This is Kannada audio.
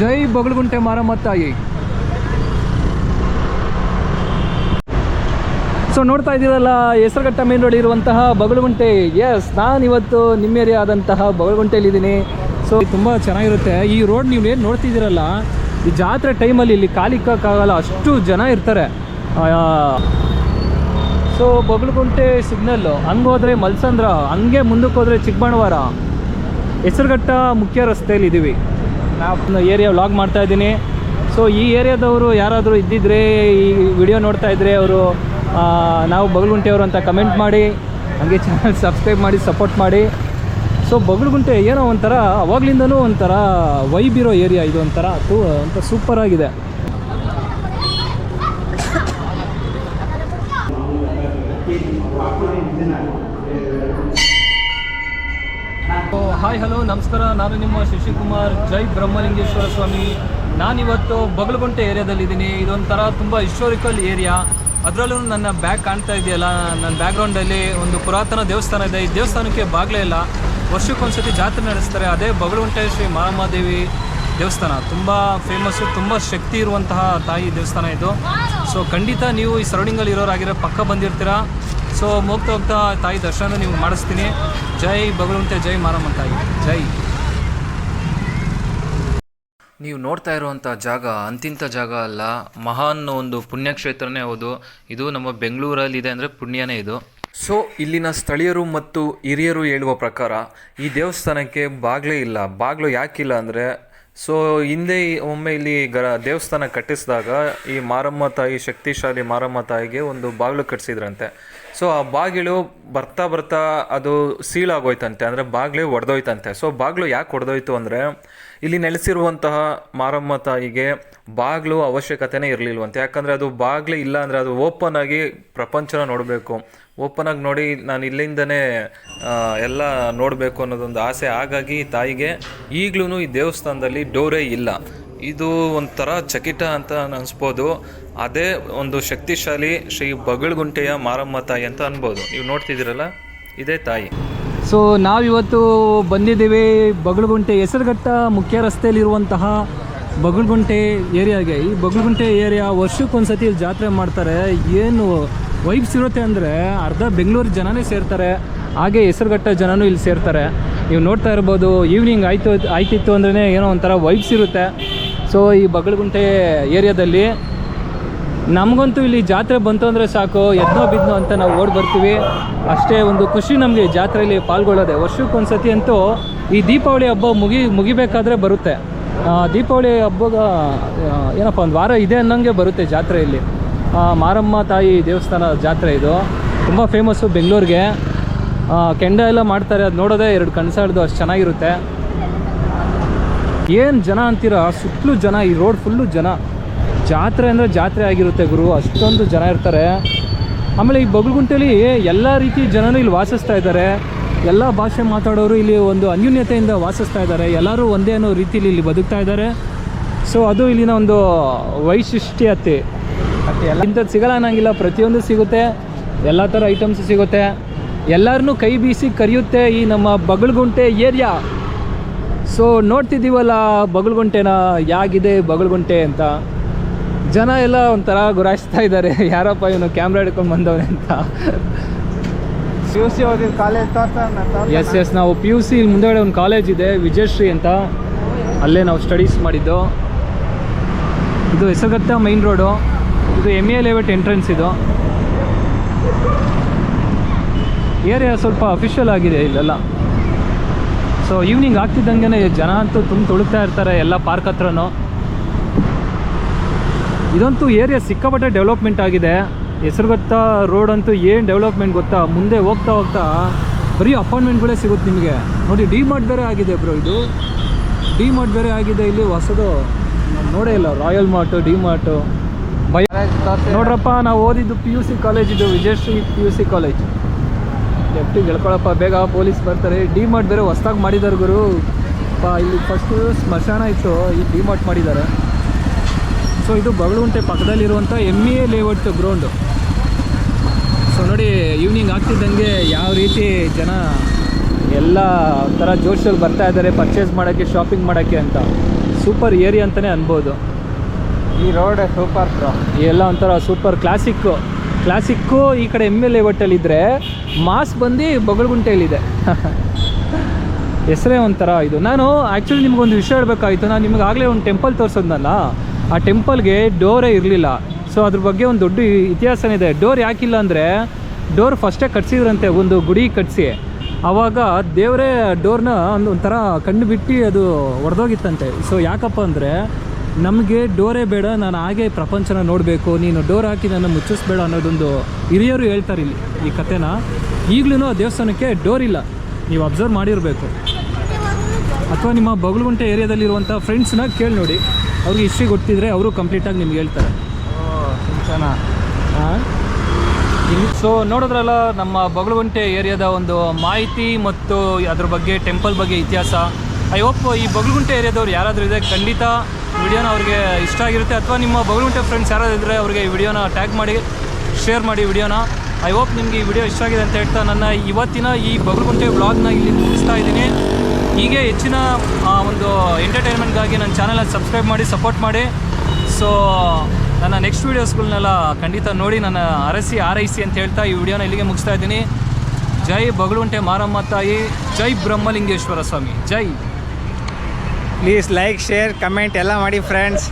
ಜೈ ಬಗಳಗುಂಟೆ ಮಾರಮ್ಮ ತಾಯಿ. ಸೊ ನೋಡ್ತಾ ಇದ್ದೀರಲ್ಲ, ಹೆಸರುಘಟ್ಟ ಮೇನ್ ರೋಡ್ ಇರುವಂತಹ ಬಗಲಗುಂಟೆ. ಎಸ್ ನಾನು ಇವತ್ತು ನಿಮ್ಮ ಏರಿಯಾ ಆದಂತಹ ಬಗಲಗುಂಟೆಯಲ್ಲಿದ್ದೀನಿ. ಸೊ ತುಂಬ ಚೆನ್ನಾಗಿರುತ್ತೆ. ಈ ರೋಡ್ ನೀವು ಏನು ನೋಡ್ತಿದ್ದೀರಲ್ಲ, ಈ ಜಾತ್ರೆ ಟೈಮಲ್ಲಿ ಇಲ್ಲಿ ಕಾಲಿಕ್ಕಾಗಲ್ಲ ಅಷ್ಟು ಜನ ಇರ್ತಾರೆ. ಸೊ ಬಗಲಗುಂಟೆ ಸಿಗ್ನಲ್ಲು ಹಂಗೆ ಹೋದರೆ ಮಲ್ಸಂದ್ರ, ಹಂಗೆ ಮುಂದಕ್ಕೆ ಹೋದರೆ ಚಿಕ್ಕಬಳ್ಳವಾರ ಹೆಸರುಘಟ್ಟ ಮುಖ್ಯ ರಸ್ತೆಯಲ್ಲಿ ಇದ್ದೀವಿ ನಾವು ಏರಿಯಾ ವ್ಲಾಗ್ ಮಾಡ್ತಾ ಇದ್ದೀನಿ. ಸೊ ಈ ಏರಿಯಾದವರು ಯಾರಾದರೂ ಇದ್ದಿದ್ರೆ ಈ ವಿಡಿಯೋ ನೋಡ್ತಾ ಇದ್ದರೆ ಅವರು ನಾವು ಬಗಲಗುಂಟೆಯವರು ಅಂತ ಕಮೆಂಟ್ ಮಾಡಿ, ಹಾಗೆ ಚಾನಲ್ ಸಬ್ಸ್ಕ್ರೈಬ್ ಮಾಡಿ ಸಪೋರ್ಟ್ ಮಾಡಿ. ಸೊ ಬಗಲಗುಂಟೆ ಏನೋ ಒಂಥರ, ಅವಾಗ್ಲಿಂದನೂ ಒಂಥರ ವೈಬ್ ಇರೋ ಏರಿಯಾ ಇದು ಒಂಥರ ತೂ ಅಂತ ಸೂಪರ್ ಆಗಿದೆ. ಹಾಯ್, ಹಲೋ, ನಮಸ್ಕಾರ. ನಾನು ನಿಮ್ಮ ಶಶಿಕುಮಾರ್. ಜೈ ಬ್ರಹ್ಮಲಿಂಗೇಶ್ವರ ಸ್ವಾಮಿ. ನಾನಿವತ್ತು ಬಗಲಗುಂಟೆ ಏರಿಯಾದಲ್ಲಿದ್ದೀನಿ. ಇದೊಂಥರ ತುಂಬ ಹಿಸ್ಟೋರಿಕಲ್ ಏರಿಯಾ ಅದರಲ್ಲೂ ನನ್ನ ಬ್ಯಾಗ್ ಕಾಣ್ತಾ ಇದೆಯಲ್ಲ? ನನ್ನ ಬ್ಯಾಕ್ಗ್ರೌಂಡಲ್ಲಿ ಒಂದು ಪುರಾತನ ದೇವಸ್ಥಾನ ಇದೆ. ಈ ದೇವಸ್ಥಾನಕ್ಕೆ ಬಾಗಲೇ ಇಲ್ಲ. ವರ್ಷಕ್ಕೊಂದ್ಸತಿ ಜಾತ್ರೆ ನಡೆಸ್ತಾರೆ. ಅದೇ ಬಗಲಗುಂಟೆ ಶ್ರೀ ಮಾರಮ್ಮದೇವಿ ದೇವಸ್ಥಾನ. ತುಂಬ ಫೇಮಸ್ಸು ತುಂಬ ಶಕ್ತಿ ಇರುವಂತಹ ತಾಯಿ ದೇವಸ್ಥಾನ ಇದು. ಸೊ ಖಂಡಿತ ನೀವು ಈ ಸರೌಂಡಿಂಗಲ್ಲಿ ಇರೋರಾಗಿರೋ ಪಕ್ಕ ಬಂದಿರ್ತೀರಾ? ಸೊ ಹೋಗ್ತಾ ಹೋಗ್ತಾ ತಾಯಿ ದರ್ಶನ ನೀವು ಮಾಡಿಸ್ತೀನಿ. ಜೈ ಬಗಳಂತೆ ಜೈ ಮಾರಮ್ಮ ತಾಯಿ. ಜೈ. ನೀವು ನೋಡ್ತಾ ಇರುವಂಥ ಜಾಗ ಅಂತಿಂಥ ಜಾಗ ಅಲ್ಲ ಮಹಾನ್ ಒಂದು ಪುಣ್ಯಕ್ಷೇತ್ರನೇ ಹೌದು. ಇದು ನಮ್ಮ ಬೆಂಗಳೂರಲ್ಲಿ ಇದೆ ಅಂದರೆ ಪುಣ್ಯನೇ ಇದು. ಸೊ ಇಲ್ಲಿನ ಸ್ಥಳೀಯರು ಮತ್ತು ಹಿರಿಯರು ಹೇಳುವ ಪ್ರಕಾರ ಈ ದೇವಸ್ಥಾನಕ್ಕೆ ಬಾಗ್ಲೇ ಇಲ್ಲ. ಬಾಗಿಲು ಯಾಕಿಲ್ಲ ಅಂದರೆ ಸೊ ಹಿಂದೆ ಒಮ್ಮೆ ಇಲ್ಲಿ ಗ ದೇವಸ್ಥಾನ ಕಟ್ಟಿಸಿದಾಗ ಈ ಮಾರಮ್ಮ ತಾಯಿ, ಶಕ್ತಿಶಾಲಿ ಮಾರಮ್ಮ ತಾಯಿಗೆ ಒಂದು ಬಾಗಿಲು ಕಟ್ಟಿಸಿದ್ರಂತೆ ಸೊ ಆ ಬಾಗಿಲು ಬರ್ತಾ ಬರ್ತಾ ಅದು ಸೀಳಾಗೋಯ್ತಂತೆ, ಅಂದರೆ ಬಾಗಿಲು ಒಡೆದೋಯ್ತಂತೆ. ಸೊ ಬಾಗಿಲು ಯಾಕೆ ಒಡೆದೋಯ್ತು ಅಂದರೆ, ಇಲ್ಲಿ ನೆಲೆಸಿರುವಂತಹ ಮಾರಮ್ಮ ತಾಯಿಗೆ ಬಾಗಿಲು ಅವಶ್ಯಕತೆನೇ ಇರಲಿಲ್ವಂತೆ. ಯಾಕಂದರೆ ಅದು ಬಾಗಿಲು ಇಲ್ಲ ಅಂದರೆ ಅದು ಓಪನ್ ಆಗಿ ಪ್ರಪಂಚನ ನೋಡಬೇಕು. ಓಪನ್ ಆಗಿ ನೋಡಿ, ನಾನು ಇಲ್ಲಿಂದನೇ ಎಲ್ಲ ನೋಡಬೇಕು ಅನ್ನೋದೊಂದು ಆಸೆ. ಹಾಗಾಗಿ ತಾಯಿಗೆ ಈಗಲೂ ಈ ದೇವಸ್ಥಾನದಲ್ಲಿ ಡೋರೇ ಇಲ್ಲ. ಇದು ಒಂಥರ ಚಕಿಟ ಅಂತ ಅನಿಸ್ಬೋದು. ಅದೇ ಒಂದು ಶಕ್ತಿಶಾಲಿ ಶ್ರೀ ಬಗಳ್ಗುಂಟೆಯ ಮಾರಮ್ಮ ತಾಯಿ ಅಂತ ಅನ್ಬೋದು. ನೀವು ನೋಡ್ತಿದ್ದೀರಲ್ಲ? ಇದೇ ತಾಯಿ. ಸೊ ನಾವಿವತ್ತು ಬಂದಿದ್ದೀವಿ ಬಗಳ್ಗುಂಟೆ ಹೆಸರುಘಟ್ಟ ಮುಖ್ಯ ರಸ್ತೆಯಲ್ಲಿರುವಂತಹ ಬಗಳ್ಗುಂಟೆ ಏರಿಯಾಗೆ. ಈ ಬಗಳ್ಗುಂಟೆ ಏರಿಯಾ ವರ್ಷಕ್ಕೊಂದ್ಸತಿ ಜಾತ್ರೆ ಮಾಡ್ತಾರೆ. ಏನು ವೈಬ್ಸ್ ಇರುತ್ತೆ ಅಂದರೆ ಅರ್ಧ ಬೆಂಗಳೂರು ಜನನೇ ಸೇರ್ತಾರೆ, ಹಾಗೆ ಹೆಸರುಘಟ್ಟ ಜನನೂ ಇಲ್ಲಿ ಸೇರ್ತಾರೆ. ನೀವು ನೋಡ್ತಾ ಇರ್ಬೋದು ಈವ್ನಿಂಗ್ ಆಯಿತು, ಆಯ್ತಿತ್ತು ಅಂದ್ರೆ ಏನೋ ಒಂಥರ ವೈಬ್ಸ್ ಇರುತ್ತೆ. ಸೊ ಈ ಬಗಳಗುಂಟೆ ಏರಿಯಾದಲ್ಲಿ ನಮಗಂತೂ ಇಲ್ಲಿ ಜಾತ್ರೆ ಬಂತು ಅಂದರೆ ಸಾಕು, ಎದ್ನೋ ಬಿದ್ನೋ ಅಂತ ನಾವು ಓಡಿ ಬರ್ತೀವಿ. ಅಷ್ಟೇ ಒಂದು ಖುಷಿ ನಮಗೆ ಜಾತ್ರೆಯಲ್ಲಿ ಪಾಲ್ಗೊಳ್ಳೋದೆ. ವರ್ಷಕ್ಕೊಂದ್ಸತಿ ಅಂತೂ ಈ ದೀಪಾವಳಿ ಹಬ್ಬ ಮುಗಿ, ಮುಗಿಬೇಕಾದ್ರೆ ಬರುತ್ತೆ. ದೀಪಾವಳಿ ಹಬ್ಬದ ಏನಪ್ಪ, ಒಂದು ವಾರ ಇದೆ ಅನ್ನೋಂಗೆ ಬರುತ್ತೆ ಜಾತ್ರೆಯಲ್ಲಿ. ಮಾರಮ್ಮ ತಾಯಿ ದೇವಸ್ಥಾನ ಜಾತ್ರೆ ಇದು. ತುಂಬ ಫೇಮಸ್ಸು ಬೆಂಗಳೂರಿಗೆ. ಕೆಂಡ ಎಲ್ಲ ಮಾಡ್ತಾರೆ, ಅದು ನೋಡೋದೇ ಎರಡು ಕಣ್ಸಾಡ್ದು ಅಷ್ಟು ಚೆನ್ನಾಗಿರುತ್ತೆ. ಏನು ಜನ ಅಂತೀರ? ಸುತ್ತಲೂ ಜನ, ಈ ರೋಡ್ ಫುಲ್ಲು ಜನ. ಜಾತ್ರೆ ಅಂದರೆ ಜಾತ್ರೆ ಆಗಿರುತ್ತೆ ಗುರು, ಅಷ್ಟೊಂದು ಜನ ಇರ್ತಾರೆ. ಆಮೇಲೆ ಈ ಬಗಲ್ಗುಂಟೆಯಲ್ಲಿ ಎಲ್ಲ ರೀತಿ ಜನರು ಇಲ್ಲಿ ವಾಸಿಸ್ತಾ ಇದ್ದಾರೆ. ಎಲ್ಲ ಭಾಷೆ ಮಾತಾಡೋರು ಇಲ್ಲಿ ಒಂದು ಅನ್ಯೂನ್ಯತೆಯಿಂದ ವಾಸಿಸ್ತಾ ಇದ್ದಾರೆ. ಎಲ್ಲರೂ ಒಂದೇ ಅನ್ನೋ ರೀತಿಯಲ್ಲಿ ಇಲ್ಲಿ ಬದುಕ್ತಾ ಇದ್ದಾರೆ. ಸೊ ಅದು ಇಲ್ಲಿನ ಒಂದು ವೈಶಿಷ್ಟ್ಯತೆ. ಎಲ್ಲ ಇಂಥದ್ದು ಸಿಗಲ್ಲ ಅನ್ನಂಗಿಲ್ಲ. ಪ್ರತಿಯೊಂದು ಸಿಗುತ್ತೆ. ಎಲ್ಲ ಥರ ಐಟಮ್ಸ್ ಸಿಗುತ್ತೆ. ಎಲ್ಲರನ್ನೂ ಕೈ ಬೀಸಿ ಕರೆಯುತ್ತೆ ಈ ನಮ್ಮ ಬಗಳಗುಂಟೆ ಏರಿಯಾ. ಸೊ ನೋಡ್ತಿದ್ದೀವಲ್ಲ ಬಗಳಗುಂಟೆನ? ಯಾಗಿದೆ ಬಗಳಗುಂಟೆ ಅಂತ? ಜನ ಎಲ್ಲ ಒಂಥರ ಗುರಾಯಿಸ್ತಾ ಇದ್ದಾರೆ. ಯಾರಪ್ಪ ಇವನು ಕ್ಯಾಮ್ರಾ ಹಿಡ್ಕೊಂಡು ಬಂದವನೆ ಅಂತ? ಪಿ ಯು ಸಿ ಓದಿದ ಕಾಲೇಜ್ ಎಸ್ ಎಸ್ ನಾವು ಪಿ ಯು ಸಿ ಇಲ್ಲಿ ಮುಂದೆಗಡೆ ಒಂದು ಕಾಲೇಜ್ ಇದೆ ವಿಜಯಶ್ರೀ ಅಂತ. ಅಲ್ಲೇ ನಾವು ಸ್ಟಡೀಸ್ ಮಾಡಿದ್ದು. ಇದು ಹೆಸರುಗತ್ತ ಮೈನ್ ರೋಡು ಇದು ಎಂ ಎ ಲೇಔಟ್ ಎಂಟ್ರೆನ್ಸ್ ಇದು. ಏರಿಯಾ ಸ್ವಲ್ಪ ಅಫಿಷಿಯಲ್ ಆಗಿದೆ ಇಲ್ಲೆಲ್ಲ. ಸೊ ಈವ್ನಿಂಗ್ ಆಗ್ತಿದ್ದಂಗೆ ಜನ ಅಂತೂ ತುಂಬ ತುಳುಕ್ತಾ ಇರ್ತಾರೆ, ಎಲ್ಲ ಪಾರ್ಕ್ ಹತ್ರನೂ. ಇದಂತೂ ಏರಿಯಾ ಸಿಕ್ಕಾಪಟ್ಟೆ ಡೆವಲಪ್ಮೆಂಟ್ ಆಗಿದೆ. ಹೆಸರುಗತ್ತ ರೋಡ್ ಅಂತೂ ಏನು ಡೆವಲಪ್ಮೆಂಟ್ ಗೊತ್ತಾ? ಮುಂದೆ ಹೋಗ್ತಾ ಹೋಗ್ತಾ ಬರೀ ಅಪಾಯಿಂಟ್ಮೆಂಟ್ಗಳೇ ಸಿಗುತ್ತೆ ನಿಮಗೆ. ನೋಡಿ ಡಿ ಮಾರ್ಟ್ ಬೇರೆ ಆಗಿದೆ ಬ್ರೋ ಇದು. ಡಿ ಮಾರ್ಟ್ ಬೇರೆ ಆಗಿದೆ ಇಲ್ಲಿ ಹೊಸದು. ನೋಡೇ ಇಲ್ಲ ರಾಯಲ್ ಮಾರ್ಟು ಡಿ ಮಾರ್ಟು ನೋಡ್ರಪ್ಪ, ನಾವು ಓದಿದ್ದು ಪಿ ಯು ಸಿ ಕಾಲೇಜ್ ಇದು, Vijayashree P U C college FT ಹೇಳ್ಕೊಳಪ್ಪ, ಬೇಗ ಪೊಲೀಸ್ ಬರ್ತಾರೆ. ಡಿ ಮಾರ್ಟ್ ಬೇರೆ ಹೊಸ್ದಾಗಿ ಮಾಡಿದ್ದಾರೆ ಗುರು. ಪಾ, ಇಲ್ಲಿ ಫಸ್ಟು ಸ್ಮಶಾನ ಇತ್ತು ಈ ಡಿ ಮಾರ್ಟ್ ಮಾಡಿದ್ದಾರೆ ಸೊ ಇದು Bagalagunte ಪಕ್ಕದಲ್ಲಿರುವಂಥ M A layout ground so ನೋಡಿ ಈವ್ನಿಂಗ್ ಆಗ್ತಿದ್ದಂಗೆ ಯಾವ ರೀತಿ ಜನ ಎಲ್ಲ ಥರ ಜೋಶಲ್ಲಿ ಬರ್ತಾ ಇದ್ದಾರೆ ಪರ್ಚೇಸ್ ಮಾಡೋಕ್ಕೆ ಶಾಪಿಂಗ್ ಮಾಡೋಕ್ಕೆ ಅಂತ. ಸೂಪರ್ ಏರಿಯಾ ಅಂತಲೇ ಅನ್ಬೋದು. ಈ ರೋಡ್ ಸೂಪರ್ ಬ್ರೋ ಎಲ್ಲ ಒಂಥರ ಸೂಪರ್ ಕ್ಲಾಸಿಕ್ಕು ಕ್ಲಾಸಿಕ್ಕು ಈ ಕಡೆ ಎಂ ಎಲ್ ಎ ಇದ್ದರೆ ಮಾಸ್ ಬಂದು ಬೊಗಳಗುಂಟೆಯಲ್ಲಿದೆ. ಹೆಸರೇ ಒಂಥರ ಇದು. ನಾನು ಆ್ಯಕ್ಚುಲಿ ನಿಮ್ಗೊಂದು ವಿಷಯ ಹೇಳಬೇಕಾಗಿತ್ತು ನಾನು ನಿಮ್ಗೆ ಆಗಲೇ ಒಂದು ಟೆಂಪಲ್ ತೋರಿಸೋದ್ನಲ್ಲ? ಆ ಟೆಂಪಲ್ಗೆ ಡೋರೇ ಇರಲಿಲ್ಲ. ಸೊ ಅದ್ರ ಬಗ್ಗೆ ಒಂದು ದೊಡ್ಡ ಇತಿಹಾಸನೇ ಇದೆ. ಡೋರ್ ಯಾಕಿಲ್ಲ ಅಂದರೆ ಡೋರ್ ಫಸ್ಟೇ ಕಟ್ಸಿದ್ರಂತೆ, ಒಂದು ಗುಡಿ ಕಟ್ಸಿ. ಆವಾಗ ದೇವರೇ ಡೋರ್ನ ಒಂದು ಒಂಥರ ಕಣ್ಣು ಬಿಟ್ಟು ಅದು ಒಡೆದೋಗಿತ್ತಂತೆ. ಸೊ ಯಾಕಪ್ಪ ಅಂದರೆ ನಮಗೆ ಡೋರೇ ಬೇಡ ನಾನು ಹಾಗೆ ಪ್ರಪಂಚನ ನೋಡಬೇಕು ನೀನು ಡೋರ್ ಹಾಕಿ ನನ್ನ ಮುಚ್ಚಿಸ್ಬೇಡ ಅನ್ನೋದೊಂದು ಹಿರಿಯರು ಹೇಳ್ತಾರೆ ಇಲ್ಲಿ ಈ ಕಥೆನ. ಈಗಲೂ ಆ ದೇವಸ್ಥಾನಕ್ಕೆ ಡೋರ್ ಇಲ್ಲ ನೀವು ಅಬ್ಸರ್ವ್ ಮಾಡಿರಬೇಕು. ಅಥವಾ ನಿಮ್ಮ ಬಗಲುಗುಂಟೆ ಏರಿಯಾದಲ್ಲಿರುವಂಥ ಫ್ರೆಂಡ್ಸ್ನ ಕೇಳಿ ನೋಡಿ ಅವ್ರಿಗೆ ಹಿಸ್ಟ್ರಿ ಗೊತ್ತಿದ್ರೆ ಅವರು ಕಂಪ್ಲೀಟಾಗಿ ನಿಮ್ಗೆ ಹೇಳ್ತಾರೆ. ಸೊ ನೋಡಿದ್ರಲ್ಲ ನಮ್ಮ ಬಗಲುಗುಂಟೆ ಏರಿಯಾದ ಒಂದು ಮಾಹಿತಿ ಮತ್ತು ಅದ್ರ ಬಗ್ಗೆ ಟೆಂಪಲ್ ಬಗ್ಗೆ ಇತಿಹಾಸ. ಐ ಹೋಪ್ ಈ ಬಗಲುಗುಂಟೆ ಏರಿಯಾದವ್ರು ಯಾರಾದರೂ ಇದೆ ಖಂಡಿತ ವಿಡಿಯೋನ ಅವ್ರಿಗೆ ಇಷ್ಟ ಆಗಿರುತ್ತೆ ಅಥವಾ ನಿಮ್ಮ ಬಗಲುಂಟೆ ಫ್ರೆಂಡ್ಸ್ ಯಾರಾದ್ರು ಇದ್ದರೆ ಅವ್ರಿಗೆ ಈ ವಿಡಿಯೋನ ಟ್ಯಾಗ್ ಮಾಡಿ ಶೇರ್ ಮಾಡಿ ವಿಡಿಯೋನ. ಐ ಹೋಪ್ ನಿಮಗೆ ಈ ವಿಡಿಯೋ ಇಷ್ಟ ಆಗಿದೆ ಅಂತ ಹೇಳ್ತಾ ನನ್ನ ಇವತ್ತಿನ ಈ ಬಗಲುಗುಂಟೆ ವ್ಲಾಗ್ನ ಇಲ್ಲಿ ಮುಗಿಸ್ತಾ ಇದ್ದೀನಿ. ಹೀಗೆ ಹೆಚ್ಚಿನ ಒಂದು ಎಂಟರ್ಟೈನ್ಮೆಂಟ್ಗಾಗಿ ನನ್ನ ಚಾನಲ್ನ ಸಬ್ಸ್ಕ್ರೈಬ್ ಮಾಡಿ ಸಪೋರ್ಟ್ ಮಾಡಿ. ಸೊ ನನ್ನ ನೆಕ್ಸ್ಟ್ ವೀಡಿಯೋಸ್ಗಳನ್ನೆಲ್ಲ ಖಂಡಿತ ನೋಡಿ, ನನ್ನ ಅರಸಿ, ಆರೈಸಿ ಅಂತ ಹೇಳ್ತಾ ಈ ವಿಡಿಯೋನ ಇಲ್ಲಿಗೆ ಮುಗಿಸ್ತಾ ಇದ್ದೀನಿ. ಜೈ ಬಗಲುಂಟೆ ಮಾರಮ್ಮ ತಾಯಿ, ಜೈ ಬ್ರಹ್ಮಲಿಂಗೇಶ್ವರ ಸ್ವಾಮಿ, ಜೈ. ಪ್ಲೀಸ್ ಲೈಕ್ ಶೇರ್ ಕಮೆಂಟ್ ಎಲ್ಲ ಮಾಡಿ ಫ್ರೆಂಡ್ಸ್